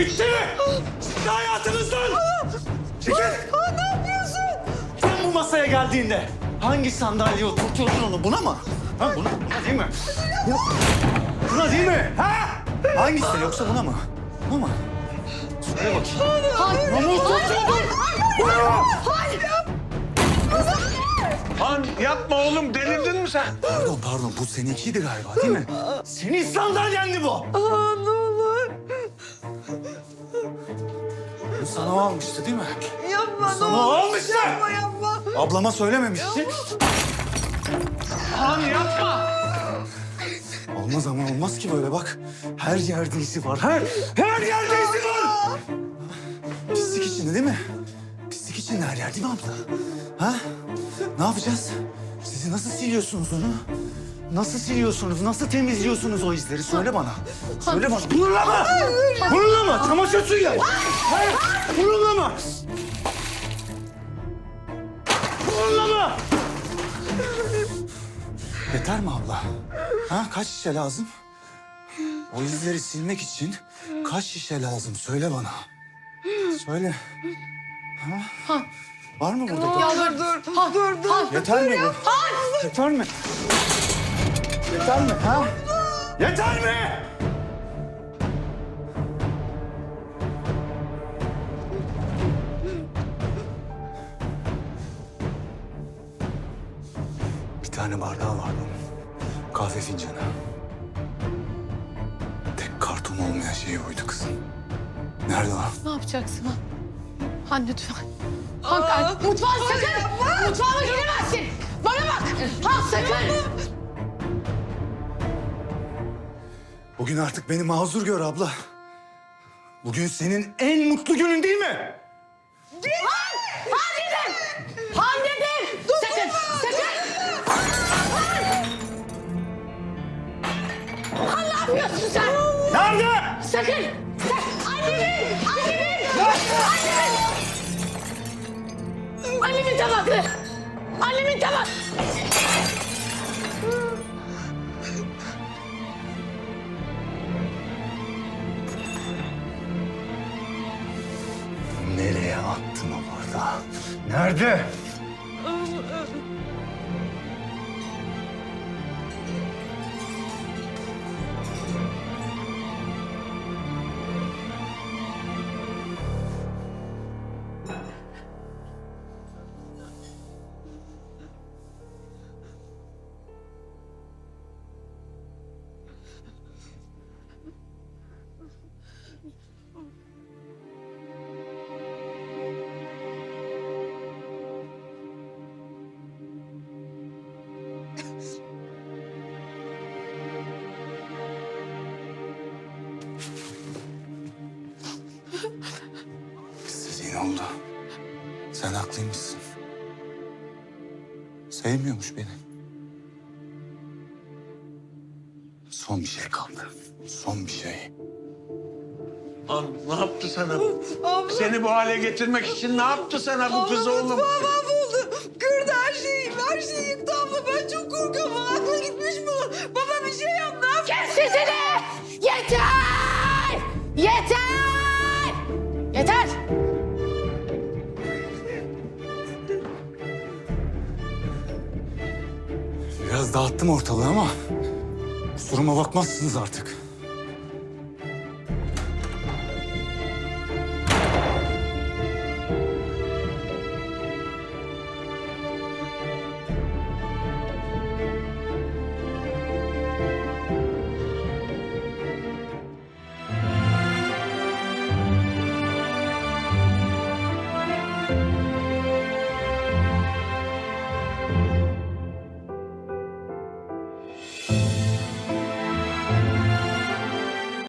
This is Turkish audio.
Mi? Çıktı hayatınızdan. Çekil. ne yapıyorsun? Sen bu masaya geldiğinde hangi sandalyeye oturtuyordun onu? Buna mı? Ha buna, buna değil mi? Ya, buna değil mi? Ha? Hangisi yoksa buna mı? Buna mı? Söyle bakayım. Buna mı oturtuyordun? Buna mı? Han yapma oğlum delirdin mi sen? Pardon pardon bu seninkiydi galiba değil mi? Senin sandalyendi bu. Aa, Bu sana o almıştı değil mi? Yapma ne Sana o olur. Yapma yapma. Ablama söylememişti. Han yapma. Olmaz ama olmaz ki böyle bak. Her yerde izi var. Her, her yerde izi var. Pislik içinde değil mi? Pislik içinde her yer değil mi abla? Ha? Ne yapacağız? Sizi nasıl siliyorsunuz onu? Nasıl siliyorsunuz? Nasıl temizliyorsunuz o izleri? Söyle bana. Söyle bana. Bununla mı? Bununla mı? Çamaşır suyuyla. Hayır. Bununla mı? Bununla mı? Yeter mi abla? Ha kaç şişe lazım? O izleri silmek için kaç şişe lazım? Söyle bana. Söyle. Ha? Var mı burada? Ya dur dur dur dur. Yeter mi bu? Yeter mi? Yeter mi? Ha? Yeter mi? Bir tane bardağı vardı onun. Kahve fincanı. Tek karton olmayan şey oydu kızım. Nerede o? Ne yapacaksın ha? Han lütfen. Han, Han mutfağa sakın. Mutfağıma giremezsin. Bana bak. Han sakın. Bugün artık beni mazur gör abla. Bugün senin en mutlu günün değil mi? Han! Han dedim. Han dedim. Sakın. Sakın. Han! Ne yapıyorsun sen? Nerede? Sakın. Sen- Annemin. Annemin. Annemin. Annemin tabakları. Annemin. Attın o bardağı? Nerede? Oldu. Sen haklıymışsın. Sevmiyormuş beni. Son bir şey kaldı. Son bir şey. Han ne yaptı sana? Abla. Seni bu hale getirmek için ne yaptı sana bu kız Abla oğlum? mutfağı mahvoldu. Dağıttım ortalığı ama kusuruma bakmazsınız artık.